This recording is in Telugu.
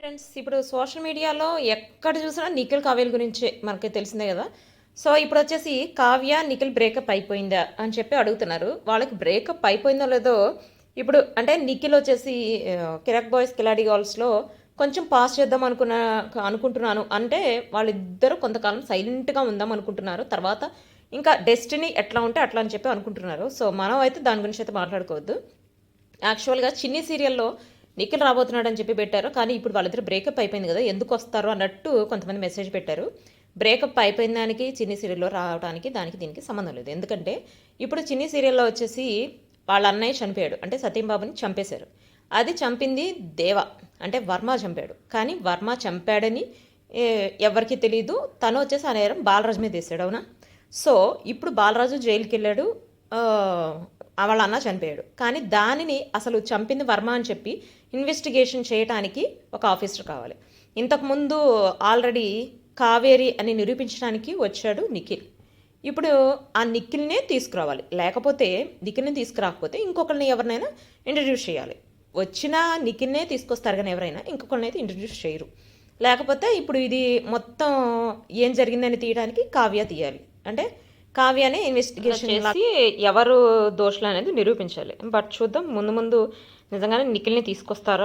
ఫ్రెండ్స్ ఇప్పుడు సోషల్ మీడియాలో ఎక్కడ చూసినా నిఖిల్ కావ్యల గురించే మనకి తెలిసిందే కదా. సో ఇప్పుడు వచ్చేసి కావ్య నిఖిల్ బ్రేకప్ అయిపోయిందా అని చెప్పి అడుగుతున్నారు. వాళ్ళకి బ్రేకప్ అయిపోయిందో లేదో ఇప్పుడు అంటే నిఖిల్ వచ్చేసి కిరక్ కిరాక్ బాయ్స్ కిలాడి గర్ల్స్లో కొంచెం పాస్ చేద్దాం అనుకున్న అనుకుంటున్నాను. అంటే వాళ్ళిద్దరూ కొంతకాలం సైలెంట్గా ఉందాం అనుకుంటున్నారు. తర్వాత ఇంకా డెస్టినీ ఎట్లా ఉంటే అట్లా అని చెప్పి అనుకుంటున్నారు. సో మనం అయితే దాని గురించి అయితే మాట్లాడుకోవద్దు. యాక్చువల్గా చిన్ని సీరియల్లో నిఖిల్ రాబోతున్నాడు అని చెప్పి పెట్టారు. కానీ ఇప్పుడు వాళ్ళిద్దరు బ్రేకప్ అయిపోయింది కదా ఎందుకు వస్తారు అన్నట్టు కొంతమంది మెసేజ్ పెట్టారు. బ్రేకప్ అయిపోయిన దానికి చిన్ని సీరియల్లో రావడానికి దానికి దీనికి సంబంధం లేదు. ఎందుకంటే ఇప్పుడు చిన్ని సీరియల్లో వచ్చేసి వాళ్ళ అన్నయ్య చనిపోయాడు. అంటే సత్యంబాబుని చంపేశారు. అది చంపింది దేవ. అంటే వర్మ చంపాడు. కానీ వర్మ చంపాడని ఎవరికీ తెలియదు తను వచ్చేసి ఆ నేరం బాలరాజు మీద వేసాడు అవునా? సో ఇప్పుడు బాలరాజు జైలుకి వెళ్ళాడు వాళ్ళ అన్న చనిపోయాడు. కానీ దానిని అసలు చంపింది వర్మ అని చెప్పి ఇన్వెస్టిగేషన్ చేయడానికి ఒక ఆఫీసర్ కావాలి. ఇంతకుముందు ఆల్రెడీ కావేరి అని నిరూపించడానికి వచ్చాడు నిఖిల్. ఇప్పుడు ఆ నిఖిల్నే తీసుకురావాలి. లేకపోతే నిఖిల్ని తీసుకురాకపోతే ఇంకొకరిని ఎవరినైనా ఇంట్రడ్యూస్ చేయాలి. వచ్చిన నిఖిల్నే తీసుకొస్తారు కానీ ఎవరైనా ఇంకొకరిని అయితే ఇంట్రడ్యూస్ చేయరు. లేకపోతే ఇప్పుడు ఇది మొత్తం ఏం జరిగిందని తీయడానికి కావ్య తీయాలి. అంటే కావ్యనే ఇన్వెస్టిగేషన్ చేసి ఎవరు దోషులు అనేది నిరూపించాలి. బట్ చూద్దాం ముందు ముందు నిజంగానే నిఖిల్ని తీసుకొస్తారో